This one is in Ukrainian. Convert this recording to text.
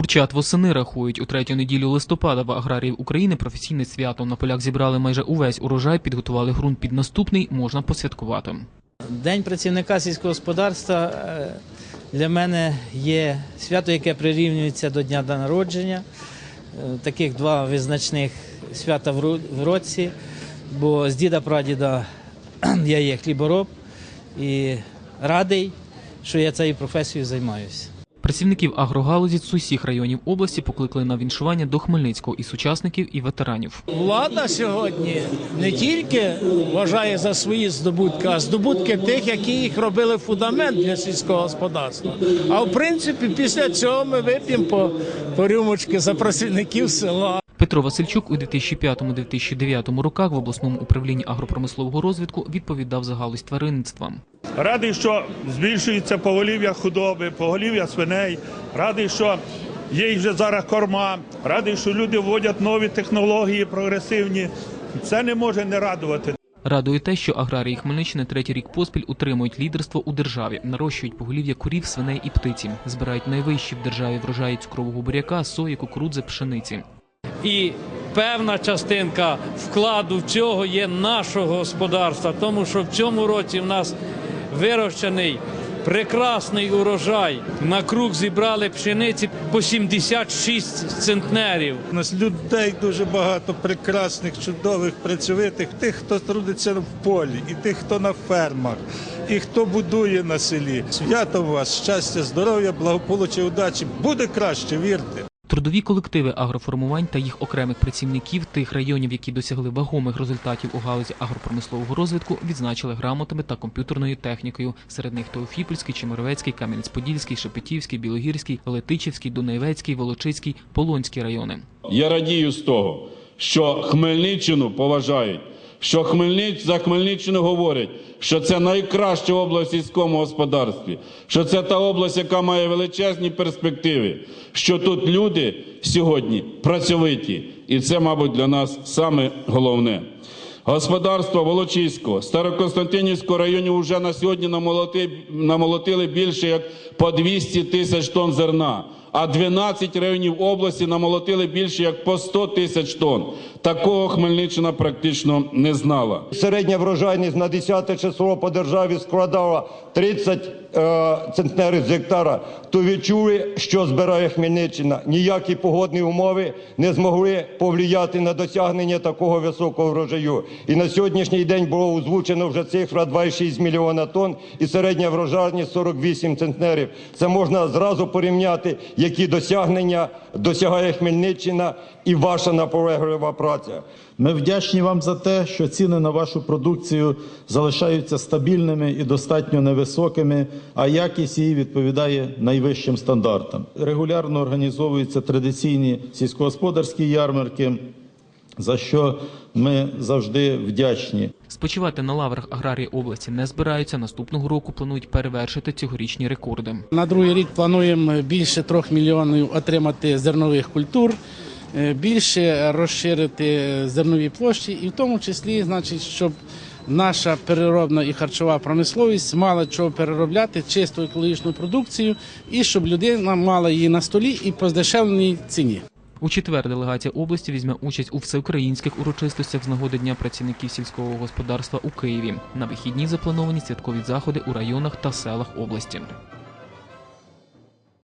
Курчат восени рахують у третю неділю листопада в аграріїв України професійне свято. На полях зібрали майже увесь урожай, підготували ґрунт під наступний, можна посвяткувати. День працівника сільського господарства е, для мене є свято, яке прирівнюється до дня народження. Е, Таких два визначних свята в році, бо з діда прадіда я є хлібороб і радий, що я цією професією займаюся. Працівників агрогалузі з усіх районів області покликали на віншування до Хмельницького і сучасників, і ветеранів. Влада сьогодні не тільки вважає за свої здобутки, а здобутки тих, які їх робили фундамент для сільського господарства. А в принципі, після цього ми вип'ємо по, по рюмочки за працівників села. Петро Васильчук у 2005-2009 роках в обласному управлінні агропромислового розвитку відповідав за галузь тваринництва. Радий, що збільшується поголів'я худоби, поголів'я свиней. Радий, що є вже зараз корма. Радий, що люди вводять нові технології прогресивні. Це не може не радувати. Радує те, що аграрії Хмельниччини третій рік поспіль утримують лідерство у державі, нарощують поголів'я курів, свиней і птиці, збирають найвищі в державі врожаї цукрового буряка, сої, кукурудзи, пшениці. І певна частинка вкладу в цього є нашого господарства, тому що в цьому році в нас вирощений прекрасний урожай. На круг зібрали пшениці по 76 центнерів. У нас людей дуже багато прекрасних, чудових, працьовитих, тих, хто трудиться в полі, і тих, хто на фермах, і хто будує на селі. Свято у вас, щастя, здоров'я, благополуччя, удачі. Буде краще, вірте. Трудові колективи агроформувань та їх окремих працівників тих районів, які досягли вагомих результатів у галузі агропромислового розвитку, відзначили грамотами та комп'ютерною технікою. Серед них Теофіпольський, Чемеровецький, Кам'янець-Подільський, Шепетівський, Білогірський, Летичівський, Дунаєвецький, Волочиський, Полонський райони. Я радію з того, що Хмельниччину поважають, що Хмельниць, за Хмельниччину говорять, що це найкраща область в сільському господарстві, що це та область, яка має величезні перспективи, що тут люди сьогодні працьовиті, і це, мабуть, для нас саме головне. Господарство Волочиського, Староконстантинівського районів вже на сьогодні намолотили більше як по 200 тисяч тонн зерна, а 12 районів області намолотили більше як по 100 тисяч тонн. Такого Хмельниччина практично не знала. Середня врожайність на 10 число по державі складала 30 е, центнерів з гектара. То відчули, що збирає Хмельниччина. Ніякі погодні умови не змогли повлияти на досягнення такого високого врожаю. І на сьогоднішній день було озвучено вже цифра 2,6 мільйона тонн і середня врожайність 48 центнерів. Це можна зразу порівняти, які досягнення досягає Хмельниччина і ваша наполеглива праця. Ми вдячні вам за те, що ціни на вашу продукцію залишаються стабільними і достатньо невисокими, а якість її відповідає найвищим стандартам. Регулярно організовуються традиційні сільськогосподарські ярмарки, за що ми завжди вдячні. Спочивати на лаврах аграрії області не збираються. Наступного року планують перевершити цьогорічні рекорди. На другий рік плануємо більше трьох мільйонів отримати зернових культур, е, більше розширити зернові площі, і в тому числі, значить, щоб наша переробна і харчова промисловість мала чого переробляти чисту екологічну продукцію, і щоб людина мала її на столі і по здешевленій ціні. У четвер делегація області візьме участь у всеукраїнських урочистостях з нагоди Дня працівників сільського господарства у Києві. На вихідні заплановані святкові заходи у районах та селах області.